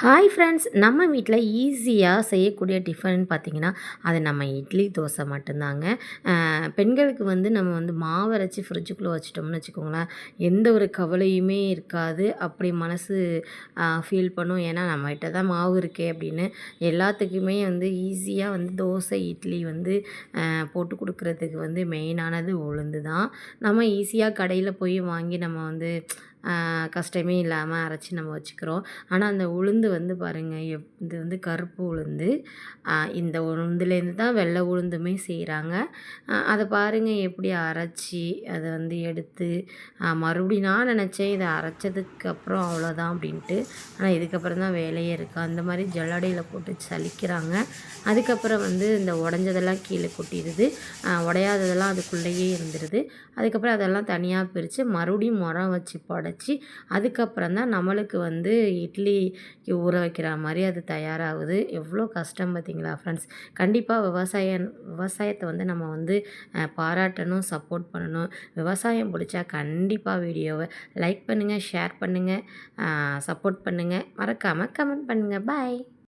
Hi friends நம்ம வீட்டில் ஈஸியாக செய்யக்கூடிய டிஃபன் பார்த்திங்கன்னா அது நம்ம இட்லி தோசை மட்டும்தாங்க. பெண்களுக்கு வந்து நம்ம வந்து மாவு அரைச்சி ஃப்ரிட்ஜுக்குள்ளே வச்சிட்டோம்னு வச்சுக்கோங்களேன் எந்த ஒரு கவலையுமே இருக்காது. அப்படி மனசு ஃபீல் பண்ணும். ஏன்னா நம்மகிட்ட தான் மாவு இருக்கே அப்படின்னு எல்லாத்துக்குமே வந்து ஈஸியாக வந்து தோசை இட்லி வந்து போட்டு கொடுக்குறதுக்கு வந்து மெயினானது உளுந்து தான் நம்ம ஈஸியாக கடையில் போய் வாங்கி நம்ம வந்து கஷ்டமே இல்லாமல் அரைச்சி நம்ம வச்சுக்கிறோம். ஆனால் அந்த உளுந்து வந்து பாருங்கள் எப் இது வந்து கருப்பு உளுந்து. இந்த உளுந்துலேருந்து தான் வெள்ளை உளுந்துமே செய்கிறாங்க அதை பாருங்கள் எப்படி அரைச்சி அதை வந்து எடுத்து மறுபடியும் நான் நினச்சேன் இதை அரைச்சதுக்கு அப்புறம் அவ்வளோதான் அப்படின்ட்டு. ஆனால் இதுக்கப்புறம் தான் வேலையே இருக்குது அந்த மாதிரி ஜல்லடையில் போட்டு சலிக்கிறாங்க. அதுக்கப்புறம் வந்து இந்த உடஞ்சதெல்லாம் கீழே கொட்டிடுது. உடையாததெல்லாம் அதுக்குள்ளேயே இருந்துருது. அதுக்கப்புறம் அதெல்லாம் தனியாக பிரித்து மறுபடியும் முறம் வச்சு படை வச்சு அதுக்கப்புறம் தான் நம்மளுக்கு வந்து இட்லி ஊற வைக்கிற மாதிரி அது தயாராகுது. எவ்வளோ கஷ்டம் பார்த்தீங்களா ஃப்ரெண்ட்ஸ் கண்டிப்பாக விவசாயம் விவசாயத்தை வந்து நம்ம வந்து பாராட்டணும் சப்போர்ட் பண்ணணும். விவசாயம் பிடிச்சா கண்டிப்பாக வீடியோவை லைக் பண்ணுங்கள் ஷேர் பண்ணுங்கள் சப்போர்ட் பண்ணுங்கள் மறக்காமல் கமெண்ட் பண்ணுங்கள் பாய்